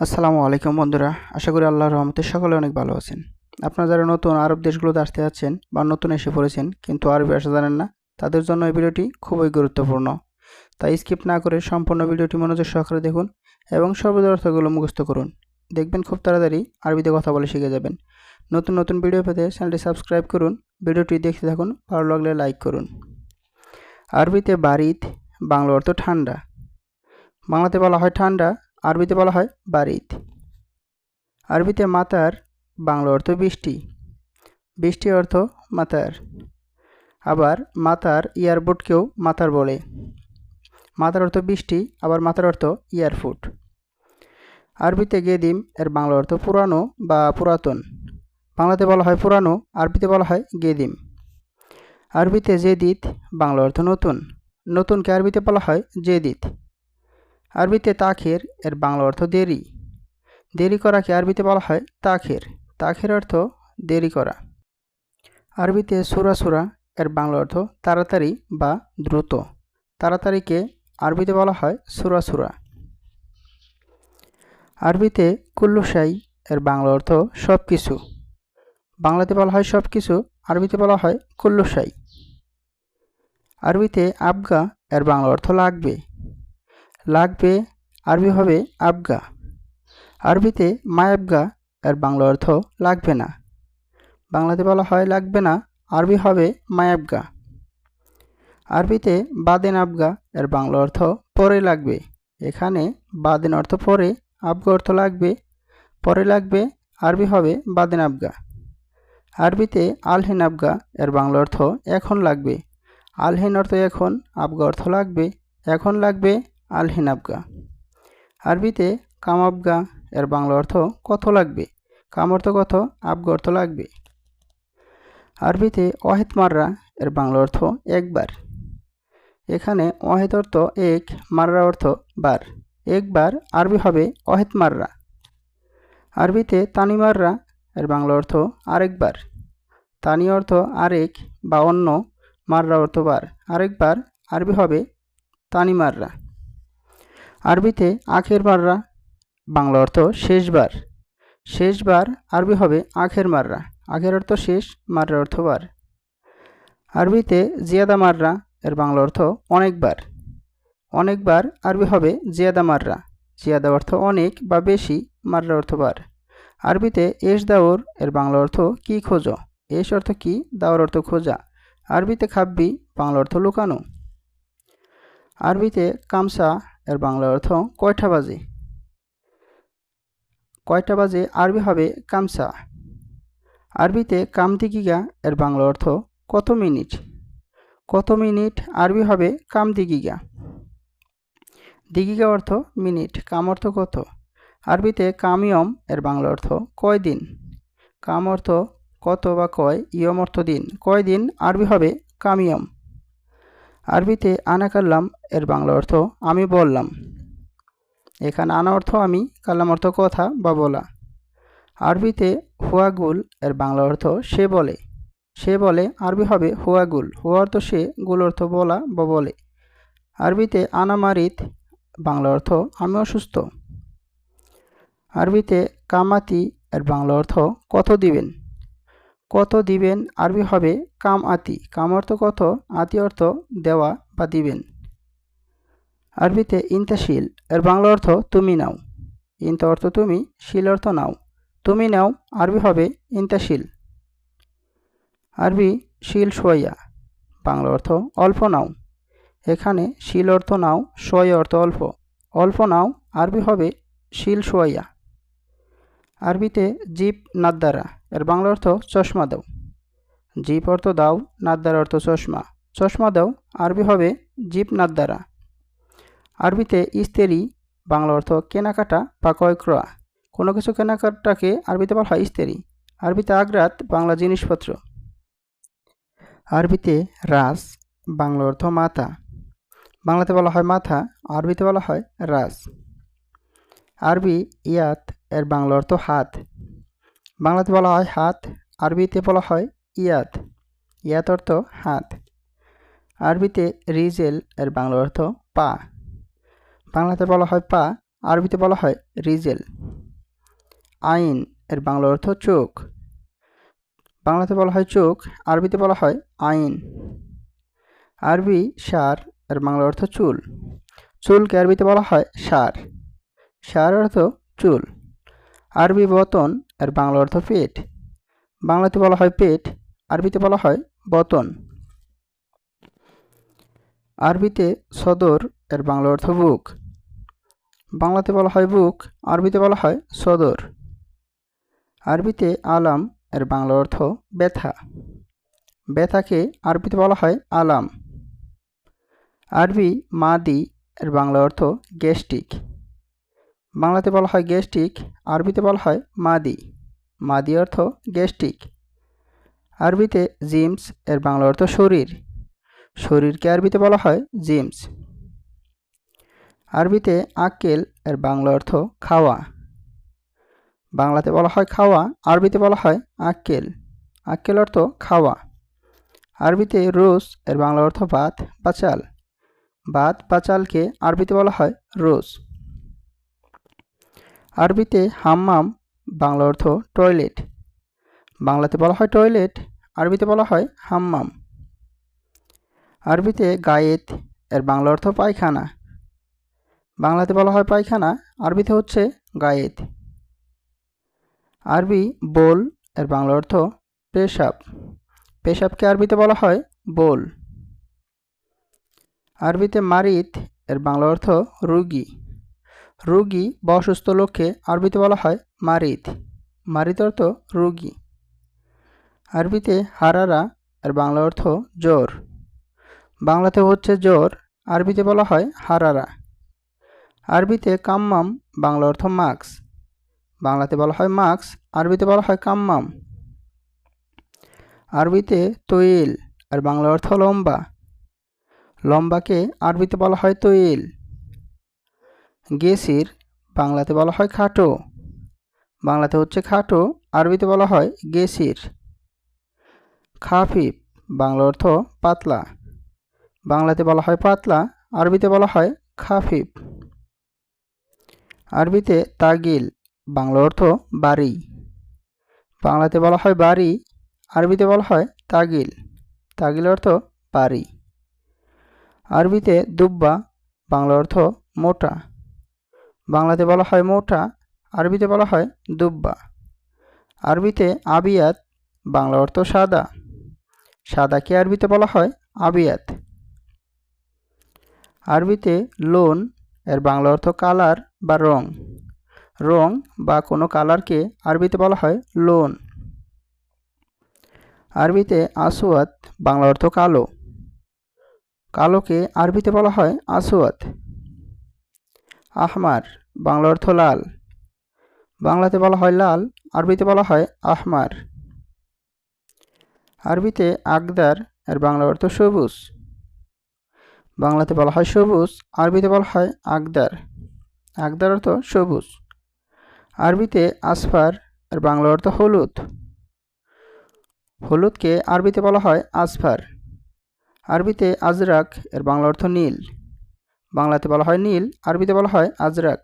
আসসালামু আলাইকুম বন্ধুরা, আশা করি আল্লাহর রহমতে সকলে অনেক ভালো আছেন। আপনারা যারা নতুন আরব দেশগুলোতে আসতে যাচ্ছেন বা নতুন এসে পড়েছেন, কিন্তু আরবি ভাষা জানেন না, তাদের জন্য এই ভিডিওটি খুবই গুরুত্বপূর্ণ। তাই স্কিপ না করে সম্পূর্ণ ভিডিওটি মনোযোগ সহকারে দেখুন এবং সর্বদা অর্থগুলো মুখস্থ করুন। দেখবেন খুব তাড়াতাড়ি আরবিতে কথা বলে শিখে যাবেন। নতুন নতুন ভিডিও পেতে চ্যানেলটি সাবস্ক্রাইব করুন, ভিডিওটি দেখতে থাকুন, ভালো লাগলে লাইক করুন। আরবিতে বারিত, বাংলা অর্থ ঠান্ডা। বাংলাতে বলা হয় ঠান্ডা আরবিতে বলা হয় বারিত। আরবিতে মাতার, বাংলা অর্থ বৃষ্টি। বৃষ্টি অর্থ মাতার। আবার মাতার ইয়ারবোর্ডকেও মাতার বলে। মাতার অর্থ বৃষ্টি, আবার মাতার অর্থ ইয়ারফুট। আরবিতে গেদিম, এর বাংলা অর্থ পুরানো বা পুরাতন। বাংলাতে বলা হয় পুরানো, আরবিতে বলা হয় গেদিম। আরবিতে জেদিত, বাংলা অর্থ নতুন। নতুনকে আরবিতে বলা হয় জেদিত। আরবিতে তাখের, এর বাংলা অর্থ দেরি। দেরি করাকে আরবিতে বলা হয় তাখের। তাখের অর্থ দেরি করা। আরবিতে সুরা সুরা, এর বাংলা অর্থ তাড়াতাড়ি বা দ্রুত। তাড়াতাড়িকে আরবিতে বলা হয় সুরা সুরা। আরবিতে কুল্লুসাই এর বাংলা অর্থ সব কিছু বাংলাতে বলা হয় সব কিছু আরবিতে বলা হয় কুল্লুসাই আরবিতে আবগা, এর বাংলা অর্থ লাগবে। লাগবে আরবি হবে আবগা। আরবিতে মায়াবগা এর বাংলা অর্থ লাগবে না। বাংলাতে বলা হয় লাগবে না, আরবি হবে মায়াবগা আরবিতে বাদেন আবগা, এর বাংলা অর্থ পরে লাগবে। এখানে বাদেন অর্থ পরে, আবগা অর্থ লাগবে। পরে লাগবে, আরবি হবে বাদেন আবগা। আরবিতে আলহেন আবগা, এর বাংলা অর্থ এখন লাগবে। আলহেন অর্থ এখন, আবগা অর্থ লাগবে। এখন লাগবে আলহেন আবগা আরবিতে কামাবগা এর বাংলা অর্থ কত লাগবে। কাম অর্থ কত আবগা অর্থ লাগবে। আরবিতে অহেত মাররা, এর বাংলা অর্থ একবার। এখানে অহেত অর্থ এক, মাররা অর্থ বার। একবার আরবি হবে অহেত মাররা। আরবিতে তানিমাররা এর বাংলা অর্থ আরেকবার। তানি অর্থ আরেক বা অন্য, মাররা অর্থ বার। আরেকবার আরবি হবে তানিমাররা আরবিতে আখের মাররা, বাংলা অর্থ শেষবার। শেষবার আরবি হবে আখের মাররা। আখের অর্থ শেষ, মাররা অর্থ বার। আরবিতে জিয়াদা মাররা, এর বাংলা অর্থ অনেকবার। অনেকবার আরবি হবে জিয়াদা মাররা। জিয়াদা অর্থ অনেক বা বেশি, মাররা অর্থ বার। আরবিতে এস দাওর, এর বাংলা অর্থ কি খোঁজো? এস অর্থ কি, দাওর অর্থ খোঁজা। আরবিতে খাব্বি, বাংলা অর্থ লুকানো। আরবিতে কামসা এর বাংলা অর্থ কয়টা বাজে? কয়টা বাজে? আরবি হবে কামসা। আরবিতে কামদিগিগা এর বাংলা অর্থ কত মিনিট? কত মিনিট? আরবি হবে কামদিগিগা। দিগিগা অর্থ মিনিট। কাম অর্থ কত? আরবিতে কামিয়ম এর বাংলা অর্থ কয় দিন? কাম অর্থ কত বা কয়? ইয়ম অর্থ দিন। কয় দিন? আরবি হবে কামিয়ম। আরবিতে আনা কাল্লাম এর বাংলা অর্থ আমি বললাম। এখানে আনা অর্থ আমি, কাল্লাম অর্থ কথা বা বলা। আরবিতে হুয়াগুল এর বাংলা অর্থ সে বলে। সে বলে, আরবি হবে হুয়াগুল হুয়া অর্থ সে, গুল অর্থ বলা বা বলে। আরবিতে আনা মারিত, বাংলা অর্থ আমি অসুস্থ। আরবিতে কামাতি এর বাংলা অর্থ কত দিবেন? কত দিবেন আরবি হবে কাম আতি। কাম অর্থ কত? আতি অর্থ দেওয়া বা দিবেন। আরবিতে ইন্তাশিল এর বাংলা অর্থ তুমি নাও। ইন্তা অর্থ তুমি, শিল অর্থ নাও। তুমি নাও, আরবি হবে ইন্তাশিল আরবি, শিল সোয়া বাংলা অর্থ অল্প নাও। এখানে শিল অর্থ নাও সোয়া অর্থ অল্প। অল্প নাও, আরবি হবে শিল সোয়া আরবিতে জীব নাদ্দারা। এর বাংলা অর্থ চশমা দাও। জিপ অর্থ দাও, নাদ্দারা অর্থ চশমা। চশমা দাও, আরবি হবে জিপ নাদ্দারা। আরবিতে ইস্তেরি, বাংলা অর্থ কেনাকাটা বা ক্রয় ক্রয়। কোনো কিছু কেনাকাটাকে আরবিতে বলা হয় ইস্তেরি। আরবিতে আগ্রাত, বাংলা জিনিসপত্র। আরবিতে রাস, বাংলা অর্থ মাথা। বাংলাতে বলা হয় মাথা, আরবিতে বলা হয় রাস। আরবি ইয়াত, এর বাংলা অর্থ হাত। বাংলাতে বলা হয় হাত, আরবিতে বলা হয় ইয়াত ইয়াত অর্থ হাত। আরবিতে রিজেল, এর বাংলা অর্থ পা। বাংলাতে বলা হয় পা, আরবিতে বলা হয় রিজেল। আইন, এর বাংলা অর্থ চোখ। বাংলাতে বলা হয় চোখ, আরবিতে বলা হয় আইন। আরবি সার, এর বাংলা অর্থ চুল। চুলকে আরবিতে বলা হয় সার। সার অর্থ চুল। আরবি বতন এর বাংলা অর্থ পেট। বাংলাতে বলা হয় পেট, আরবিতে বলা হয় বতন। আরবিতে সদর, এর বাংলা অর্থ বুক। বাংলাতে বলা হয় বুক, আরবিতে বলা হয় সদর। আরবিতে আলাম, এর বাংলা অর্থ ব্যথা। ব্যথাকে আরবিতে বলা হয় আলাম। আরবি মাদি, এর বাংলা অর্থ গ্যাস্ট্রিক। বাংলাতে বলা হয় গ্যাস্ট্রিক, আরবিতে বলা হয় মাদি। মাদি অর্থ গ্যাস্ট্রিক। আরবিতে জিমস, এর বাংলা অর্থ শরীর। শরীরকে আরবিতে বলা হয় জিমস। আরবিতে আক্কেল, এর বাংলা অর্থ খাওয়া। বাংলাতে বলা হয় খাওয়া, আরবিতে বলা হয় আক্কেল। আক্কেল অর্থ খাওয়া। আরবিতে রোজ, এর বাংলা অর্থ ভাত বা চাল। ভাত বা চালকে আরবিতে বলা হয় রোজ। আরবিতে হাম্মাম, বাংলা অর্থ টয়লেট বাংলাতে বলা হয় টয়লেট আরবিতে বলা হয় হাম্মাম। আরবিতে গায়েত, এর বাংলা অর্থ পায়খানা। বাংলাতে বলা হয় পায়খানা, আরবিতে হচ্ছে গায়েত। আরবি বোল, এর বাংলা অর্থ পেশাব। পেশাবকে আরবিতে বলা হয় বোল। আরবিতে মারিত, এর বাংলা অর্থ রুগী। রুগী বা অসুস্থ লোককে আরবিতে বলা হয় মারিত। মারিত অর্থ রুগী। আরবিতে হারারা আর বাংলা অর্থ জ্বর বাংলাতে হচ্ছে জ্বর আরবিতে বলা হয় হারারা। আরবিতে কাম্মাম, বাংলা অর্থ মাক্স বাংলাতে বলা হয় মাক্স আরবিতে বলা হয় কাম্মাম। আরবিতে তৈল আর বাংলা অর্থ লম্বা। লম্বাকে আরবিতে বলা হয় তৈল। গেসির বাংলাতে বলা হয় খাটো। বাংলাতে হচ্ছে খাটো, আরবিতে বলা হয় গেসির। খাফিফ, বাংলা অর্থ পাতলা। বাংলাতে বলা হয় পাতলা, আরবিতে বলা হয় খাফিফ। আরবিতে তাগিল, বাংলা অর্থ বাড়ি। বাংলাতে বলা হয় বাড়ি, আরবিতে বলা হয় তাগিল। তাগিল অর্থ বাড়ি। আরবিতে দুব্বা, বাংলা অর্থ মোটা। বাংলাতে বলা হয় মোটা আরবিতে বলা হয় দুব্বা। আরবিতে আবিয়াত, বাংলা অর্থ সাদা। সাদাকে আরবিতে বলা হয় আবিয়াত। আরবিতে লোন, এর বাংলা অর্থ কালার বা রং। রং বা কোনো কালারকে আরবিতে বলা হয় লোন। আরবিতে আসওয়াত, বাংলা অর্থ কালো। কালোকে আরবিতে বলা হয় আসওয়াত। আহমার, বাংলা অর্থ লাল। বাংলাতে বলা হয় লাল, আরবিতে বলা হয় আহমার। আরবিতে আগদার এর বাংলা অর্থ সবুজ। বাংলাতে বলা হয় সবুজ, আরবিতে বলা হয় আগদার আগদার অর্থ সবুজ। আরবিতে আসফার, এর বাংলা অর্থ হলুদ। হলুদকে আরবিতে বলা হয় আসফার। আরবিতে আজরাক, এর বাংলা অর্থ নীল। বাংলাতে বলা হয় নীল আরবিতে বলা হয় আজরাক।